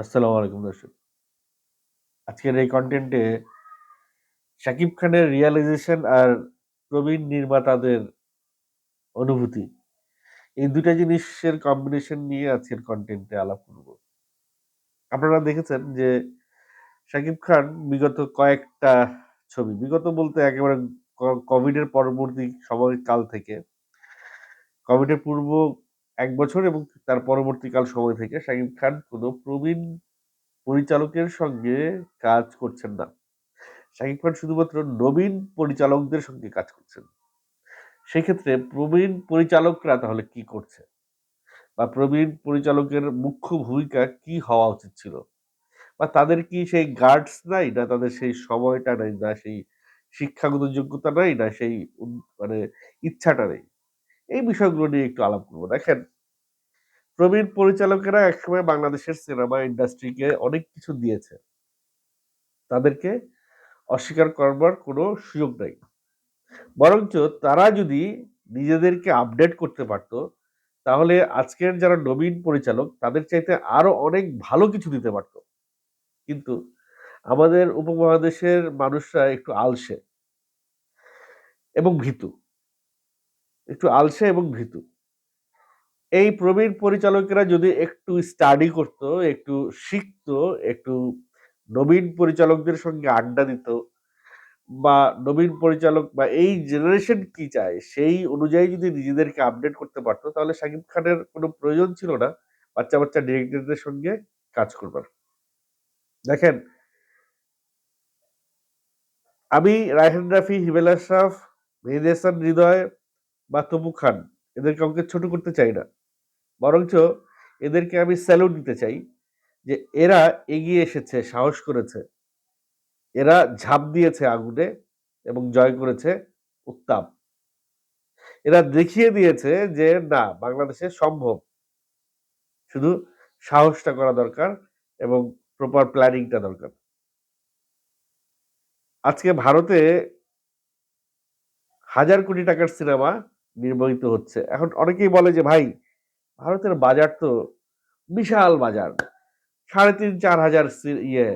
আসসালামু আলাইকুম দর্শক। আজকের এই কন্টেন্টে শাকিব খানের রিয়ালাইজেশন আর প্রবীণ নির্মাতাদের অনুভূতি। এই দুটা জিনিসের কম্বিনেশন নিয়ে আজকের কন্টেন্টে আলাপ করব। আপনারা দেখেছেন যে শাকিব খান বিগত কয়েকটা ছবি, বিগত বলতে একেবারে কোভিডের পরবর্তী সময়কাল থেকে কোভিডের পূর্ব এক বছর এবং তার পরবর্তীকাল সময় থেকে শাকিব খান কোনো প্রবীণ পরিচালকের সঙ্গে কাজ করছেন না। শাকিব খান শুধুমাত্র নবীন পরিচালকদের সঙ্গে কাজ করছেন। সেক্ষেত্রে প্রবীণ পরিচালকরা তাহলে কি করছে? বা প্রবীণ পরিচালকের মুখ্য ভূমিকা কি হওয়া উচিত ছিল? বা তাদের কি সেই গার্ডস নাই না তাদের সেই সময়টা নাই না, সেই শিক্ষাগত যোগ্যতা নাই না, সেই মানে ইচ্ছাটা নেই? এই বিষয়গুলো নিয়ে একটু আলাপ করব। দেখেন, প্রবীণ পরিচালকেরা একসময় বাংলাদেশের সিনেমা ইন্ডাস্ট্রিকে অনেক কিছু দিয়েছে। তাদেরকে অস্বীকার করবার কোনো সুযোগ নাই। বরঞ্চ তারা যদি নিজেদেরকে আপডেট করতে পারত, তাহলে আজকের যারা নবীন পরিচালক, তাদের চাইতে আরও অনেক ভালো কিছু দিতে পারত। কিন্তু আমাদের উপমহাদেশের মানুষরা একটু আলসে এবং ভীতু। একটু আলসে এবং ভীতু। এই প্রবীণ পরিচালকেরা যদি একটু স্টাডি করত, একটু শিখত, একটু নবীন পরিচালকদের সঙ্গে আড্ডা দিত বা নবীন পরিচালক বা এই জেনারেশন কি চায়, সেই অনুযায়ী যদি নিজেদেরকে আপডেট করতে পারতো, তাহলে শাকিব খানের কোনো প্রয়োজন ছিল না বাচ্চা বাচ্চা ডিরেক্টরদের সঙ্গে কাজ করবার। দেখেন, আমি রায়হান রাফি, হিমেল আশরাফ, মেহেদি হৃদয় বা তবু খান। এদের কাউকে ছোট করতে চাই না। বরঞ্চ এদেরকে আমি স্যালুট দিতে চাই যে এরা এগিয়ে এসেছে, সাহস করেছে। এরা ঝাঁপ দিয়েছে আগুনে এবং জয় করেছে উত্তাপ। এরা দেখিয়ে দিয়েছে যে না, বাংলাদেশে সম্ভব। শুধু সাহসটা করা দরকার এবং প্রপার প্ল্যানিংটা দরকার। আজকে ভারতে হাজার কোটি টাকার সিনেমা নির্মিত হচ্ছে। এখন অনেকেই বলে যে, ভাই, ভারতের বাজার তো বিশাল বাজার। সাড়ে তিন, চার হাজার ইয়ে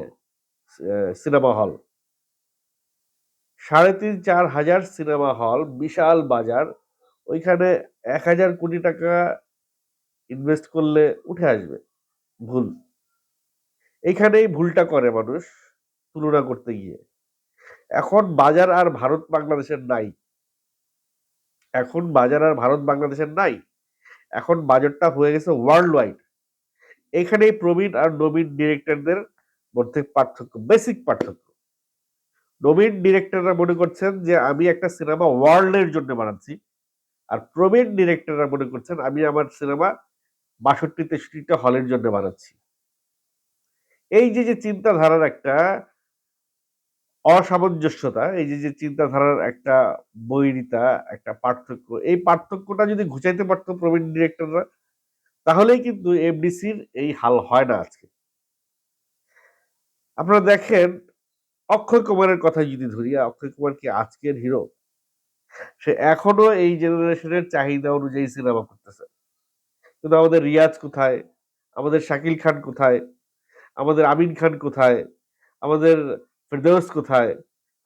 সিনেমা হল। সাড়ে তিন, চার হাজার সিনেমা হল, বিশাল বাজার। ওইখানে এক হাজার কোটি টাকা ইনভেস্ট করলে উঠে আসবে। ভুল। এইখানেই ভুলটা করে মানুষ তুলনা করতে গিয়ে। এখন বাজার আর ভারত বাংলাদেশের নাই। এখন বাজার আর ভারত বাংলাদেশের নাই। এখন বাজারটা হয়ে গেছে ওয়ার্ল্ড ওয়াইড এখানেই প্রবীণ আর নবীন ডিরেক্টরদের মধ্যে পার্থক্য বেসিক পার্থক্য। নবীন ডিরেক্টররা মনে করছেন যে, আমি একটা সিনেমা ওয়ার্ল্ডের জন্য বানাচ্ছি। আর প্রবীণ ডিরেক্টররা মনে করছেন, আমি আমার সিনেমা বাষট্টি তেষট্টিটা হলের জন্য বানাচ্ছি। এই যে যে চিন্তাধারার একটা অসামঞ্জস্যতা, এই যে যে চিন্তাধারার একটা বৈরিতা, একটা পার্থক্য, এই পার্থক্যটা যদি ঘুচাইতে পারতো প্রবীণ ডিরেক্টররা তাহলেই কিন্তু এফডিসির এই হাল হয় না আজকে। আপনারা দেখেন, অক্ষয় কুমারের কথা যদি ধরি, অক্ষয় কুমার কি আজকের হিরো সে এখনও এই জেনারেশনের চাহিদা অনুযায়ী সিনেমা করতেছে। কিন্তু আমাদের রিয়াজ কোথায়? আমাদের শাকিল খান কোথায়? আমাদের আমিন খান কোথায়? আমাদের ফেরদৌস কোথায়?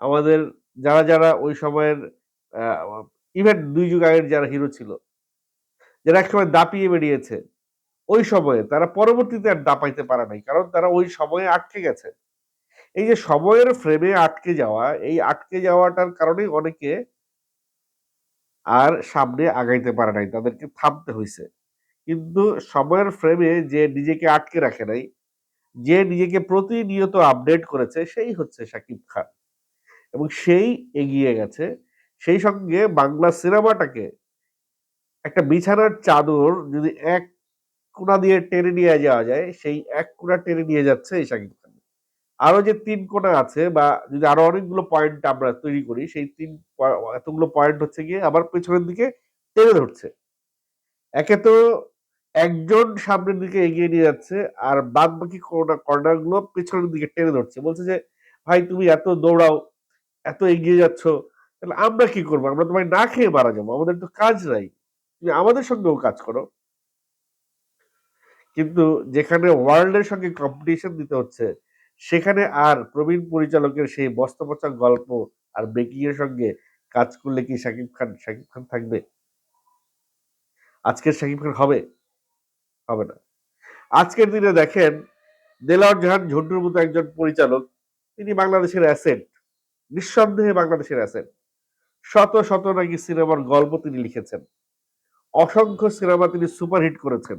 আমাদের যারা যারা ওই সময়ের ইভেন দুই যুগ আগের যারা হিরো ছিল, যারা একসময় দাপিয়ে বেরিয়েছে, ওই সময়ে তারা পরবর্তীতে আর দাপাইতে পারে নাই, কারণ তারা ওই সময়ে আটকে গেছে। এই যে সময়ের ফ্রেমে আটকে যাওয়া, এই আটকে যাওয়াটার কারণে অনেকে আর সামনে আগাইতে পারে নাই, তাদেরকে থামতে হয়েছে কিন্তু সময়ের ফ্রেমে যে নিজেকে আটকে রাখে নাই যে নিজেকে প্রতিনিয়ত আপডেট করেছে সেই হচ্ছে শাকিব খান। এবং সেই এগিয়ে গেছে, সেই সঙ্গে বাংলা সিনেমাটাকে একটা বিছানার চাদর যদি এক কোনা দিয়ে টেনে নিয়ে যাওয়া যায়, সেই এক কোনা টেনে নিয়ে যাচ্ছে এই শাকিব খান। আরও যে তিন কোনা আছে বা যদি আরও অনেকগুলো পয়েন্ট আমরা তৈরি করি, সেই তিন এতগুলো পয়েন্ট হচ্ছে গিয়ে আবার পেছনের দিকে টেনে ধরছে। একে তো একজন সামনের দিকে এগিয়ে নিয়ে যাচ্ছে, আর বাদ বাকি কর্নারগুলো পেছনের দিকে টেনে ধরছে। বলছে যে, ভাই, তুমি এত দৌড়াও, এত এগিয়ে যাচ্ছ, তাহলে আমরা কি করব? আমরা তোমায় না খেয়ে মারা যাব, আমাদের তো কাজ নাই। তুমি আমাদের সঙ্গেও কাজ করো। কিন্তু যেখানে ওয়ার্ল্ডের সঙ্গে কম্পিটিশন দিতে হচ্ছে, সেখানে আর প্রবীণ পরিচালকের সেই বস্তা পচা গল্প আর বেকিং এর সঙ্গে কাজ করলে কি শাকিব খান শাকিব খান থাকবে? আজকের শাকিব খান হবে? হবে না। আজকের দিনে দেখেন, দেলাওয়ার জাহান ঝন্টুর মতো একজন পরিচালক, তিনি বাংলাদেশের অ্যাসেট, নিঃসন্দেহে বাংলাদেশের অ্যাসেট। শত শত নাকি সিনেমার গল্প তিনি লিখেছেন। অসংখ্য সিনেমা তিনি সুপারহিট করেছেন।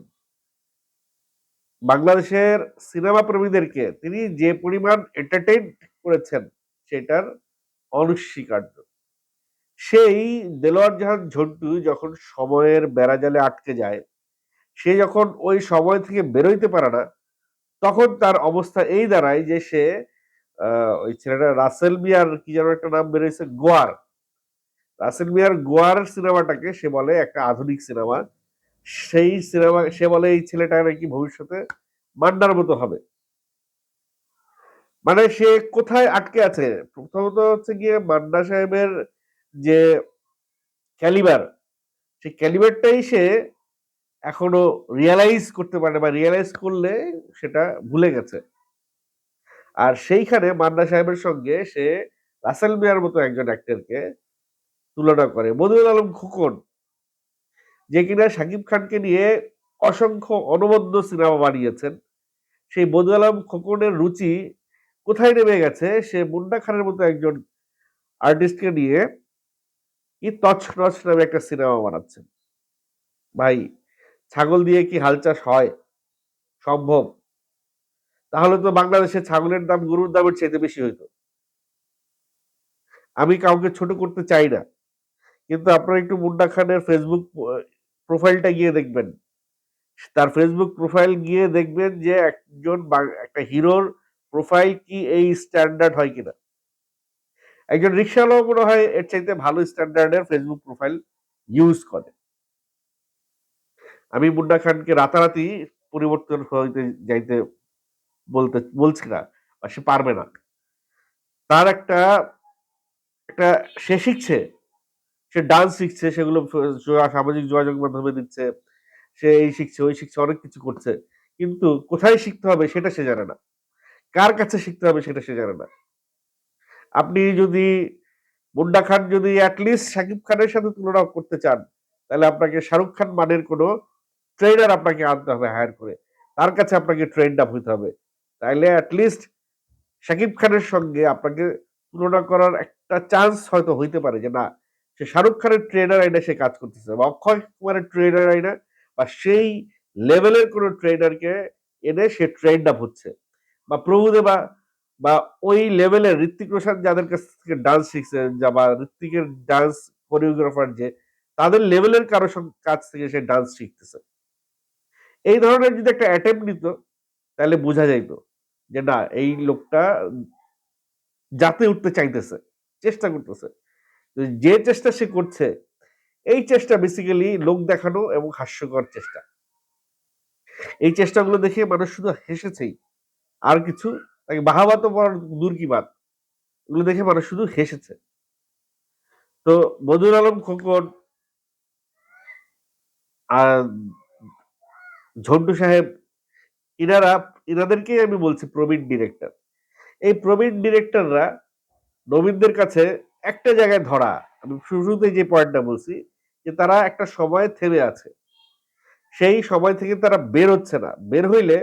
বাংলাদেশের সিনেমা প্রেমীদেরকে তিনি যে পরিমাণ এন্টারটেইন করেছেন, সেটার অনস্বীকার্য। সেই দেলোয়ার জাহান ঝন্টু যখন সময়ের বেড়াজালে আটকে যায় সে যখন ওই সময় থেকে বেরোইতে পারে না, তখন তার অবস্থা এই দাঁড়ায় যে সে ওই ছেলেটা রাসেল মিয়ার কি যেন একটা নাম বেরোয়েছে গোয়ার। রাসেল মিয়ার গোয়ার সিনেমাটাকে সে বলে একটা আধুনিক সিনেমা। সেই সিনেমা, সে বলে এই ছেলেটা নাকি ভবিষ্যতে মান্ডার মতো হবে। মানে সে কোথায় আটকে আছে? প্রথমত হচ্ছে গিয়ে মান্না সাহেবের যে ক্যালিবার, সেই ক্যালিবারটাই সে এখনও রিয়ালাইজ করতে পারে বা রিয়ালাইজ করলে সেটা ভুলে গেছে। আর সেইখানে মান্না সাহেবের সঙ্গে সে রাসেল মিয়ার মতো একজন অ্যাক্টরকে তুলনা করে। মধুল আলম খোকন, যে কিনা শাকিব খানকে নিয়ে অসংখ্য অনবদ্য সিনেমা বানিয়েছেন। সেই মধু আলম খোকনের রুচি কোথায় নেমে গেছে? সে মুন্ডা খানের মতো একজন আর্টিস্টকে নিয়ে কি তছ নছ নামে একটা সিনেমা বানাচ্ছেন। ভাই ছাগল দিয়ে কি হাল চাষ হয়? সম্ভব? তাহলে তো বাংলাদেশে ছাগলের দাম গরুর দামের চাইতে বেশি হইতো। আমি কাউকে ছোট করতে চাই না। কিন্তু আপনারা একটু মুন্ডা খানের ফেসবুক প্রোফাইলটা গিয়ে দেখবেন। তার ফেসবুক প্রোফাইল গিয়ে দেখবেন যে একজন একটা হিরোর প্রোফাইল কি এই স্ট্যান্ডার্ড হয় কিনা। একজন রিক্সাওয়ালাও মনে হয় এর চাইতে ভালো স্ট্যান্ডার্ডের ফেসবুক প্রোফাইল ইউজ করে। আমি মুন্ডা খানকে রাতারাতি পরিবর্তন হইতে যাইতে বলতে, বলছি না, বা সে পারবে না। তার একটা একটা সে শিখছে, সে ডান্স শিখছে, সেগুলো সামাজিক যোগাযোগ মাধ্যমে দিচ্ছে, সে এই শিখছে, ওই শিখছে, অনেক কিছু করছে। কিন্তু কোথায় শিখতে হবে সেটা সে জানে না। কার কাছে শিখতে হবে সেটা সে জানে না। আপনি যদি মুন্ডা খান যদি অ্যাটলিস্ট শাকিব খানের সাথে তুলনা করতে চান, তাহলে আপনাকে শাহরুখ খান মানের কোনো ট্রেনার আপনাকে আনতে হবে হায়ার করে। তার কাছে আপনাকে ট্রেন্ড আপ হইতে হবে। তাইলে অ্যাটলিস্ট শাকিব খানের সঙ্গে আপনাকে তুলনা করার একটা চান্স হয়তো হইতে পারে যে না, সে শাহরুখ খানের ট্রেনার আইনে সে কাজ করতেছে বা অক্ষয় কুমারের ট্রেনার আইনে বা সেই লেভেলের কোনো ট্রেনারকে এনে সে ট্রেন্ড আপ হচ্ছে। বা প্রভুদেবা বা ওই লেভেলের ঋত্বিক রোশন যাদের কাছ থেকে ডান্স শিখছে যা বা ঋত্বিকের ডান্স কোরিওগ্রাফার যে, তাদের লেভেলের কারও কাছ থেকে সে ডান্স শিখতেছে। এই ধরনের যদি একটা অ্যাটেম্প নিত, তাহলে বোঝা যাইতো যে না, এই লোকটা যাতে উঠতে চাইতেছে, চেষ্টা করতেছে। যে চেষ্টা সে করছে, এই চেষ্টা বেসিক্যালি লোক দেখানো এবং হাস্যকর চেষ্টা। এই চেষ্টাগুলো দেখে মানুষ শুধু হেসেছেই। আর কিছু, তাকে বাহাবা তো পড়ার দূর কি বাদ এগুলো দেখে মানুষ শুধু হেসেছে। তো বদুল আলম খোকন, আর ঝন্টু সাহেব, ইনারা, ইনাদেরকেই আমি বলছি প্রবীণ ডিরেক্টর এই প্রবীণ ডিরেক্টররা নবীনদের কাছে একটা জায়গায় ধরা, আমি শুরুতে যে পয়েন্টটা বলছি, যে তারা একটা সময় থেমে আছে। সেই সময় থেকে তারা বের হচ্ছে না। বের হইলে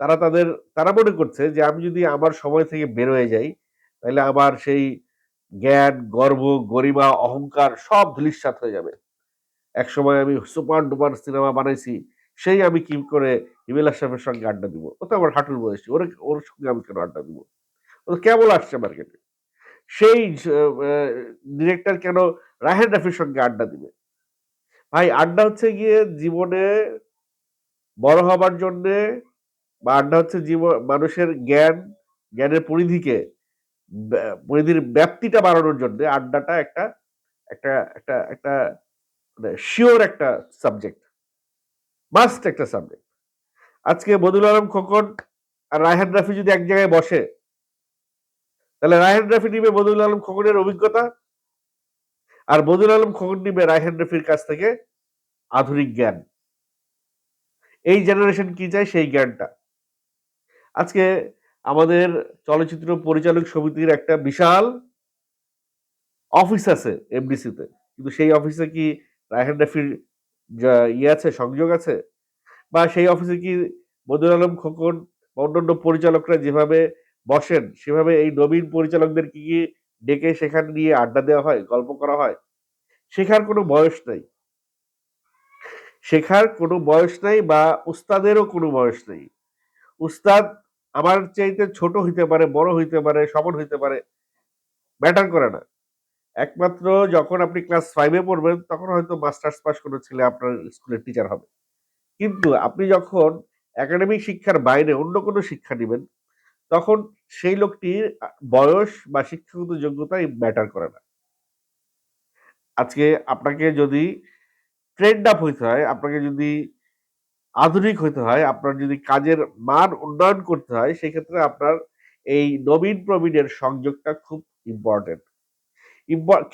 তারা তাদের, তারা মনে করছে যে আমি যদি আমার সময় থেকে বের হয়ে যাই, তাহলে আমার সেই জ্ঞান, গর্ব, গরিমা, অহংকার সব ধুলিস্বাত হয়ে যাবে। এক সময় আমি সুপার ডুপার সিনেমা বানাইছি সেই আমি কি করে হিমেল আশরাফের সঙ্গে আড্ডা দিব? ও তো আমার হাঁটুর বয়সী, ওর ওর সঙ্গে আমি কেন আড্ডা দিব? ও কেমন আসছে মার্কেটে সেই ডিরেক্টর কেন রাহেন রাফির সঙ্গে আড্ডা দিবে? ভাই, আড্ডা হচ্ছে গিয়ে জীবনে বড় হবার জন্যে বা আড্ডা হচ্ছে জীবন মানুষের জ্ঞান, জ্ঞানের পরিধিকে পরিধির ব্যাপ্তিটা বাড়ানোর জন্য আড্ডাটা একটা একটা একটা একটা মানে শিওর একটা সাবজেক্ট মাস্ট একটা সাবজেক্ট আজকে বদুল আলম, খোকন আর রায়হান রাফি যদি এক জায়গায় বসে, তাহলে রায়হান রাফি নিবে বদুল আলম, খোকনের অভিজ্ঞতা আর বদুল আলম, খোকন নিবে রায়হান রাফির কাছ থেকে আধুনিক জ্ঞান। এই জেনারেশন কি চায়? সেই জ্ঞানটা। আজকে আমাদের চলচ্চিত্র পরিচালক সমিতির একটা বিশাল অফিস আছে এমডিসিতে কিন্তু সেই অফিসে কি রায়হান রাফির ইয়ে আছে, সংযোগ আছে? বা সেই অফিসে কি মদুর আলম, খোকন বা অন্যান্য পরিচালকরা যেভাবে বসেন, সেভাবে এই নবীন পরিচালকদের কি কি ডেকে সেখানে নিয়ে আড্ডা দেওয়া হয়, গল্প করা হয়? শেখার কোনো বয়স নাই। শেখার কোনো বয়স নাই বা উস্তাদেরও কোনো বয়স নেই। উস্তাদ আমার চাইতে ছোট হইতে পারে, বড় হইতে পারে সমান হইতে পারে ম্যাটার করে না। একমাত্র যখন আপনি ক্লাস ফাইভে পড়বেন, তখন হয়তো মাস্টার্স পাস কোনো ছেলে আপনার স্কুলের টিচার হবে। কিন্তু আপনি যখন একাডেমিক শিক্ষার বাইরে অন্য কোনো শিক্ষা নেবেন, তখন সেই লোকটির বয়স বা শিক্ষাগত যোগ্যতাই ম্যাটার করে না। আজকে আপনাকে যদি ট্রেন্ড আপ হইতে হয়, আপনাকে যদি আধুনিক হইতে হয়, আপনার যদি কাজের মান উন্নয়ন করতে হয়, সেক্ষেত্রে আপনার এই নবীন প্রবীণের সংযোগটা খুব ইম্পর্টেন্ট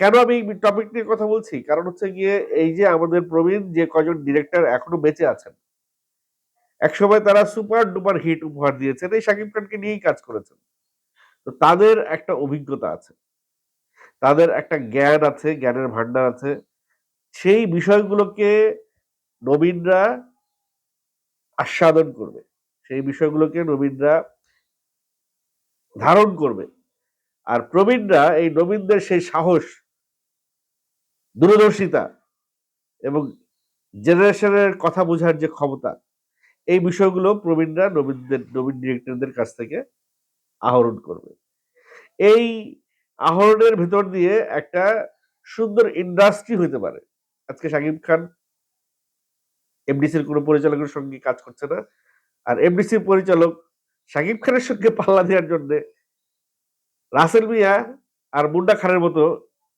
কেন আমি টপিক নিয়ে কথা বলছি? কারণ হচ্ছে গিয়ে এই যে আমাদের প্রবীণ যে কজন ডিরেক্টর এখনও বেঁচে আছেন, একসময় তারা সুপার ডুপার হিট উপহার দিয়েছেন, এই শাকিব খানকে নিয়েই কাজ করেছেন। তো তাদের একটা অভিজ্ঞতা আছে, তাদের একটা জ্ঞান আছে, জ্ঞানের ভান্ডার আছে। সেই বিষয়গুলোকে নবীনরা আস্বাদন করবে, সেই বিষয়গুলোকে নবীনরা ধারণ করবে। আর প্রবীণরা এই নবীনদের সেই সাহস, দূরদর্শিতা এবং জেনারেশনের কথা বোঝার যে ক্ষমতা, এই বিষয়গুলো প্রবীণরা নবীনদের, নবীন ডিরেক্টরদের কাছ থেকে আহরণ করবে। এই আহরণের ভেতর দিয়ে একটা সুন্দর ইন্ডাস্ট্রি হইতে পারে। আজকে শাকিব খান এমডিসির কোনো পরিচালকের সঙ্গে কাজ করছে না। আর এমডিসির পরিচালক শাকিব খানের সঙ্গে পাল্লা দেওয়ার জন্য রাসেল মিয়া আর মুন্ডা খানের মতো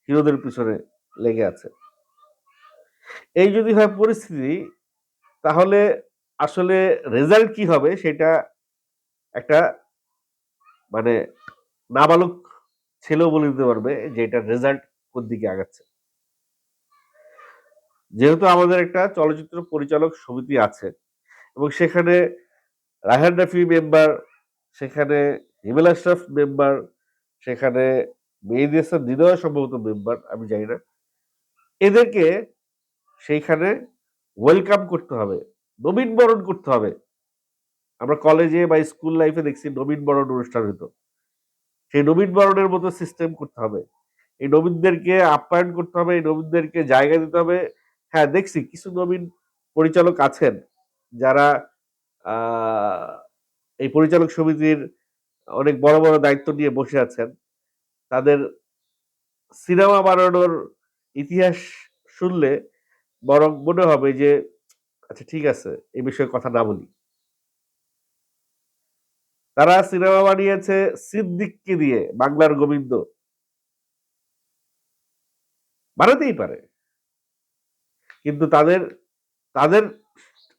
হিরোদের পিছনে লেগে আছে। এই যদি হয় পরিস্থিতি, তাহলে আসলে রেজাল্ট কি হবে সেটা একটা মানে নাবালক ছেলেও বলে দিতে পারবে যে এটা রেজাল্ট কোন দিকে আগাচ্ছে। যেহেতু আমাদের একটা চলচ্চিত্র পরিচালক সমিতি আছে এবং সেখানে রাহান রাফি মেম্বার, সেখানে হিমেল আশরাফ মেম্বার সেখানে মেহেদি হাসান হৃদয় সম্ভবত মেম্বার আমি জানি না। এদেরকে সেইখানে ওয়েলকাম করতে হবে নবীন বরণ করতে হবে। আমরা কলেজে বা স্কুল লাইফে দেখছি নবীন বরণ অনুষ্ঠান হতো। সেই নবীন বরণের মতো সিস্টেম করতে হবে। এই নবীনদেরকে আপ্যায়ন করতে হবে, এই নবীনদেরকে জায়গা দিতে হবে। হ্যাঁ দেখছি কিছু নবীন পরিচালক আছেন, যারা এই পরিচালক সমিতির অনেক বড় বড় দায়িত্ব নিয়ে বসে আছেন। তাদের সিনেমা বানানোর ইতিহাস শুনলে বরং মনে হবে যে আচ্ছা ঠিক আছে, এই বিষয়ে কথা না বলি। তারা সিনেমা বানিয়েছে সিদ্দিককে দিয়ে, বাংলার গোবিন্দ। বানাতেই পারে। কিন্তু তাদের তাদের,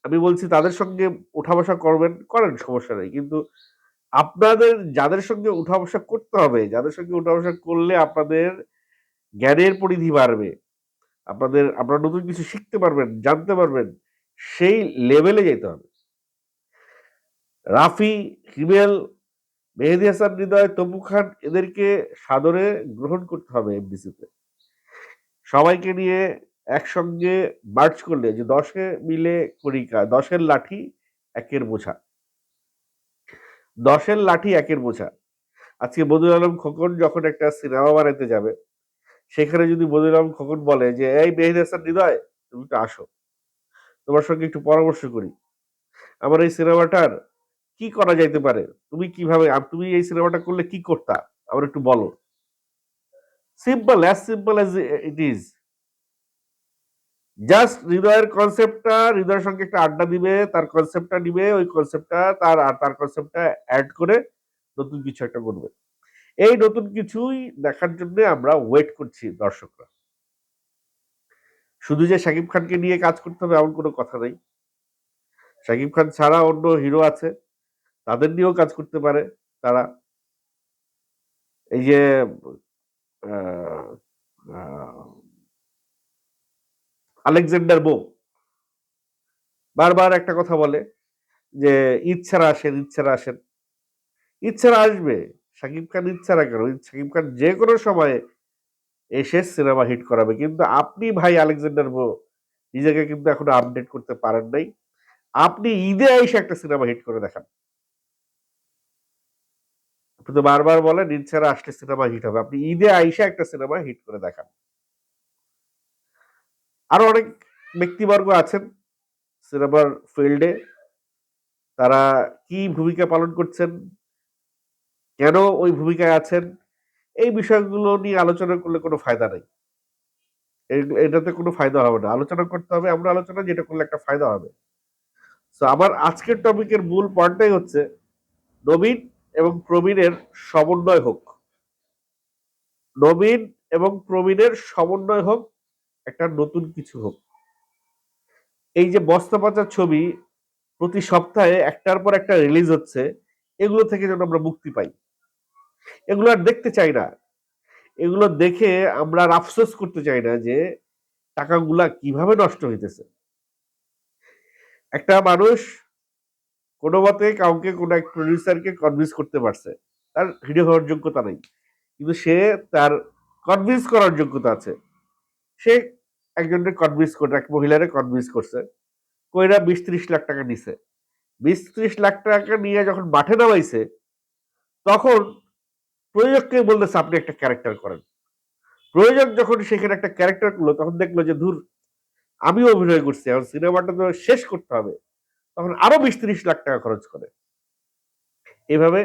আমি বলছি তাদের সঙ্গে উঠা বসা করবেন, করেন সমস্যা নেই। কিন্তু আপনাদের, যাদের সঙ্গে উঠা বসা করতে হবে, যাদের সঙ্গে উঠা বসা করলে আপনাদের জ্ঞানের পরিধি বাড়বে। আপনাদের, আপনারা নতুন কিছু শিখতে পারবেন, জানতে পারবেন, সেই লেভেলে যেতে হবে। রাফি, হিমেল, মেহেদি হাসান, হৃদয়, তবু খান, এদেরকে সাদরে গ্রহণ করতে হবে এমডিসিতে। সবাইকে নিয়ে একসঙ্গে মার্চ করলে যে দশে মিলে করিকা দশের লাঠি, একের বোঝা। দশের লাঠি একের বোঝা। আজকে বদুল আলম খোকন যখন একটা সিনেমা বানাইতে যাবে, সেখানে যদি বদুল আলম খোকন বলে যে, এই মেহেদ হাসান হৃদয়, তুমি একটু আসো। তোমার সঙ্গে একটু পরামর্শ করি। আমার এই সিনেমাটার কি করা যাইতে পারে? তুমি কীভাবে তুমি এই সিনেমাটা করলে কি করতা? আমার একটু বলো। Simple as simple as it is just হৃদয়ের কনসেপ্টটা হৃদয়ের সঙ্গে একটা আড্ডা দিবে, তার কনসেপ্টটা নিবে, ওই কনসেপ্টটা তার, আর তার কনসেপ্টটা অ্যাড করে নতুন কিছু একটা করবে। এই নতুন কিছুই দেখার জন্য আমরা ওয়েট করছি দর্শকরা। শুধু যে শাকিব খানকে নিয়ে কাজ করতে হবে এমন কোনো কথা নেই। শাকিব খান ছাড়া অন্য হিরো আছে, তাদের নিয়েও কাজ করতে পারে তারা। এই যে আলেকজান্ডার বো বারবার একটা কথা বলে যে ছাড়া আসেন ছাড়া আসেন। ছাড়া আসবে। শাকিব খান ছাড়া কেন? শাকিব খান যে কোনো সময়ে এসে সিনেমা হিট করাবে। কিন্তু আপনি ভাই আলেকজান্ডার বো নিজেকে কিন্তু এখনও আপডেট করতে পারেন নাই। আপনি ঈদে এসে একটা সিনেমা হিট করে দেখান। আপনি তো বারবার বলেন ছাড়া আসলে সিনেমা হিট হবে। আপনি ঈদে আইসা একটা সিনেমা হিট করে দেখান। আরও অনেক ব্যক্তিবর্গ আছেন সিনেমার ফিল্ডে। তারা কি ভূমিকা পালন করছেন? কেন ওই ভূমিকায় আছেন? এই বিষয়গুলো নিয়ে আলোচনা করলে কোনো ফায়দা নেই। এটাতে কোনো ফায়দা হবে না। আলোচনা করতে হবে আমরা আলোচনা যেটা করলে একটা ফায়দা হবে। তো আমার আজকের টপিকের মূল পয়েন্টটাই হচ্ছে নবীন এবং প্রবীণের সমন্বয় হোক। নবীন এবং প্রবীণের সমন্বয় হোক একটা নতুন কিছু হোক। এই যে বস্তা পাচার ছবি, প্রতি সপ্তাহে একটার পর একটা রিলিজ হচ্ছে, এগুলো থেকে যেন আমরা মুক্তি পাই। এগুলো আর দেখতে চাই না। এগুলো দেখে আমরা আর আফসোস করতে চাই না যে টাকাগুলা কীভাবে নষ্ট হইতেছে। একটা মানুষ কোনো মতে কাউকে, কোনো এক প্রডিউসারকে কনভিন্স করতে পারছে। তার হিরো হওয়ার যোগ্যতা নেই। কিন্তু সে তার কনভিন্স করার যোগ্যতা আছে। সে একজনকে কনভিন্স করে, এক মহিলারে কনভিন্স করছে। কইরা বিশ ত্রিশ লাখ টাকা নিছে। বিশ ত্রিশ লাখ টাকা নিয়ে যখন মাঠে নামাইছে, তখন প্রয়োজককে বলতেছে, আপনি একটা ক্যারেক্টার করেন। প্রয়োজক যখন সেখানে একটা ক্যারেক্টার করল, তখন দেখল যে, ধুর, আমিও অভিনয় করছি, এখন সিনেমাটা তো শেষ করতে হবে। তখন আরও বিশ ত্রিশ লাখ টাকা খরচ করে। এভাবে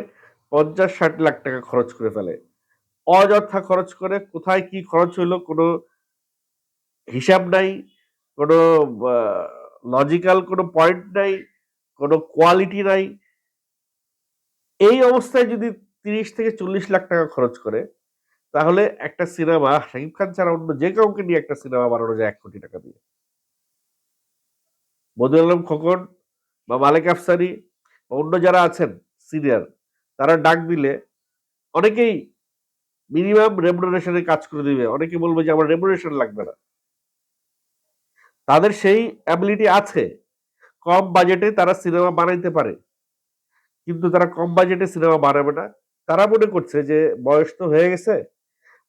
পঞ্চাশ ষাট লাখ টাকা খরচ করে ফেলে। অযথা খরচ করে কোথায় কি খরচ হইল কোনো হিসাব নাই, কোনো লজিক্যাল কোনো পয়েন্ট নাই, কোনো কোয়ালিটি নাই। এই অবস্থায় যদি তিরিশ থেকে চল্লিশ লাখ টাকা খরচ করে, তাহলে একটা সিনেমা শাকিব খান ছাড়া অন্য যে কাউকে নিয়ে একটা সিনেমা বানানো যায় এক কোটি টাকা দিয়ে। মধু আলম খোকন বা মালিক আফসারি বা অন্য যারা আছেন সিনিয়র তারা ডাক দিলে অনেকেই মিনিমাম রেমুনারেশনে কাজ করে দিবে। অনেকে বলবে যে আমার রেমুনারেশন লাগবে না। তাদের সেই অ্যাবিলিটি আছে। কম বাজেটে তারা সিনেমা বানাইতে পারে। কিন্তু তারা কম বাজেটে সিনেমা বানাবে না। তারা মনে করছে যে বয়স তো হয়ে গেছে।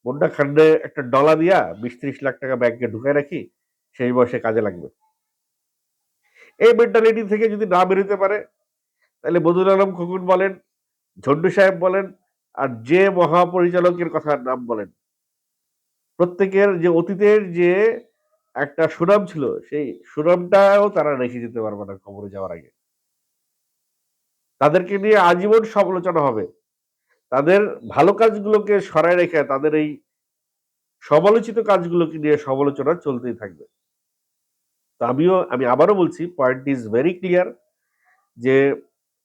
মুন্ডা খান্ডে একটা ডলা দিয়া বিশ ত্রিশ লাখ টাকা ব্যাংকে ঢুকায় রাখি, সেই বয়সে কাজে লাগবে। এই মেন্টালিটি থেকে যদি না বেরোতে পারে, তাহলে বদুল আলম খকুন বলেন ঝন্ডু সাহেব বলেন, আর যে মহাপরিচালকের কথা নাম বলেন, প্রত্যেকের যে অতীতের যে একটা সুনাম ছিল, সেই সুনামটাও তারা রেখে যেতে পারবে না খবরে যাওয়ার আগে। তাদেরকে নিয়ে আজীবন সমালোচনা হবে। তাদের ভালো কাজগুলোকে সরায় রেখে তাদের এই সমালোচিত কাজগুলোকে নিয়ে সমালোচনা চলতেই থাকবে। তো আমিও, আমি আবারও বলছি পয়েন্ট ইজ ভেরি ক্লিয়ার যে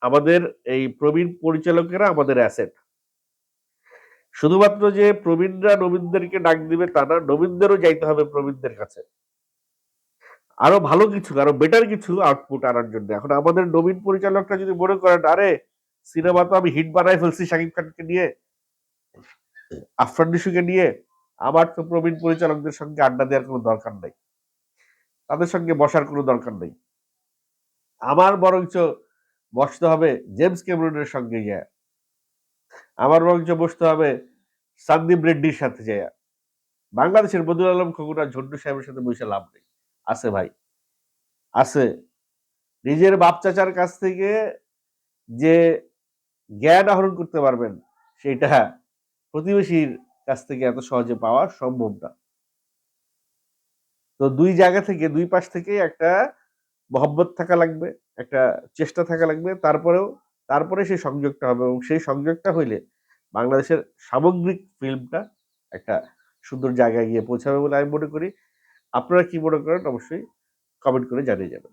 আমাদের এই প্রবীণ পরিচালকেরা আমাদের অ্যাসেট শুধুমাত্র যে প্রবীণরা নবীনদেরকে ডাক দিবে তা না, নবীনদেরও যাইতে হবে প্রবীণদের কাছে। আরও ভালো কিছু, আরও বেটার কিছু আউটপুট আনার জন্য। এখন আমাদের নবীন পরিচালকটা যদি মনে করেন, আরে, সিনেমা তো আমি হিট বানাই ফেলছি শাকিব খানকে নিয়ে, আফরান নিশুকে নিয়ে, আমার তো প্রবীণ পরিচালকদের সঙ্গে আড্ডা দেওয়ার কোনো দরকার নাই। তাদের সঙ্গে বসার কোনো দরকার নেই। আমার বরঞ্চ বসতে হবে জেমস ক্যামেরনের সঙ্গে গিয়া। আমার বরঞ্চ বসতে হবে সন্দীপ রেড্ডির সাথে যায় বাংলাদেশের বদুল আলম খকুরা ঝন্টু সাহেবের সাথে বসে লাভ নেই। আছে ভাই, আছে। নিজের বাপ চাচার কাছ থেকে যে জ্ঞান আহরণ করতে পারবেন সেটা প্রতিবেশীর কাছ থেকে এত সহজে পাওয়া সম্ভব না। তো দুই জায়গা থেকে, দুই পাশ থেকে একটা মহব্বত থাকা লাগবে, একটা চেষ্টা থাকা লাগবে। তারপরেও, তারপরে সেই সংযোগটা হবে এবং সেই সংযোগটা হইলে বাংলাদেশের সামগ্রিক ফিল্মটা একটা সুন্দর জায়গায় গিয়ে পৌঁছাবে বলে আমি মনে করি। আপনারা কি মনে করেন অবশ্যই কমেন্ট করে জানিয়ে যাবেন।